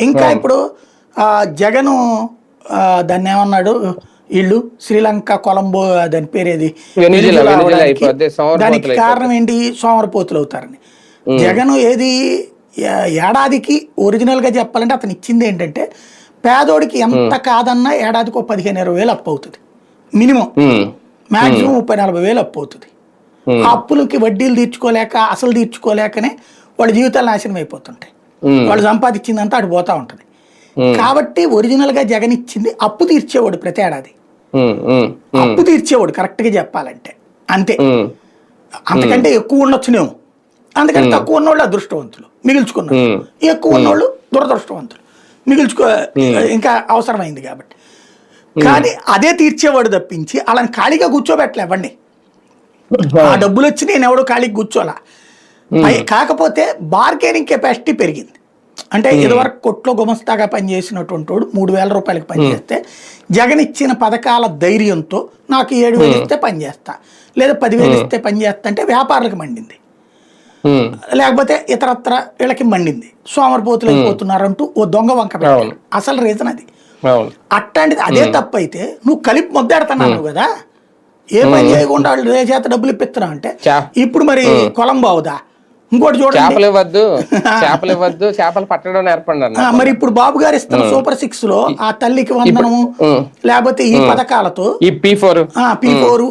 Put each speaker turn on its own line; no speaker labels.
ఇంకా ఇప్పుడు జగను దాన్ని ఏమన్నాడు? ఇల్లు శ్రీలంక కొలంబో దాని పేరేది? దానికి. కారణం ఏంటి? సోమరపోతులు అవుతారని జగన్ ఏది ఏడాదికి ఒరిజినల్గా చెప్పాలంటే అతను ఇచ్చింది ఏంటంటే పేదోడికి ఎంత కాదన్నా ఏడాదికి ఒక పదిహేను ఇరవై వేలు అప్పు అవుతుంది. మినిమం. మాక్సిమం ముప్పై నలభై వేలు అప్పు అవుతుంది. ఆ అప్పులకి వడ్డీలు తీర్చుకోలేక అసలు తీర్చుకోలేకనే వాళ్ళ జీవితాలు నాశనం అయిపోతుంటాయి. వాళ్ళు సంపాదించిందంతా అటు పోతా ఉంటది. కాబట్టి ఒరిజినల్గా జగన్ ఇచ్చింది అప్పు తీర్చేవాడు ప్రతి ఏడాది. అప్పు తీర్చేవాడు కరెక్ట్గా చెప్పాలంటే. అంతే. అంతకంటే ఎక్కువ ఉండొచ్చునేమో. అందుకని తక్కువ ఉన్నోళ్ళు అదృష్టవంతులు. మిగిల్చుకున్నారు. ఎక్కువ ఉన్నోళ్ళు దురదృష్టవంతులు. మిగిల్చుకో ఇంకా అవసరమైంది కాబట్టి. కానీ అదే తీర్చేవాడు తప్పించి అలాని ఖాళీగా కూర్చోబెట్టలే ఇవ్వండి ఆ డబ్బులు వచ్చి నేను ఎవడో ఖాళీకి కూర్చోలా కాకపోతే బార్గెనింగ్ కెపాసిటీ పెరిగింది. అంటే ఇదివరకు కొట్లో గుమస్తాగా పనిచేసినటువంటి వాడు మూడు వేల రూపాయలకి పనిచేస్తే జగన్ ఇచ్చిన పథకాల ధైర్యంతో నాకు ఏడు వేలు ఇస్తే పనిచేస్తా లేదా పదివేలు ఇస్తే పనిచేస్తా అంటే వ్యాపారులకు మండింది. లేకపోతే ఇతరత్ర వీళ్ళకి మండింది. సోమరిపోతులు అయిపోతున్నారంటూ ఓ దొంగ వంక
అవును.
అసలు రీజన్ అది. అట్లాంటిది అదే తప్పు అయితే నువ్వు కలిపి మొద్దాడుతున్నావు కదా? ఏ పని చేయకుండా వాళ్ళు చేత డబ్బులు ఇప్పిస్తున్నావు అంటే ఇప్పుడు మరి కొలంబో అవుదా ఇంకోటి చూడండి.
చేపలు ఇవ్వద్దు చేపలు ఇవ్వద్దు చేపలు పట్టడం నేర్పండి అన్న
మరి ఇప్పుడు బాబు గారు ఇస్తున్న సూపర్ సిక్స్లో ఆ తల్లికి వందనము. లేకపోతే ఈ పథకాలతో
ఈ పీ ఫోర్
పీ ఫోర్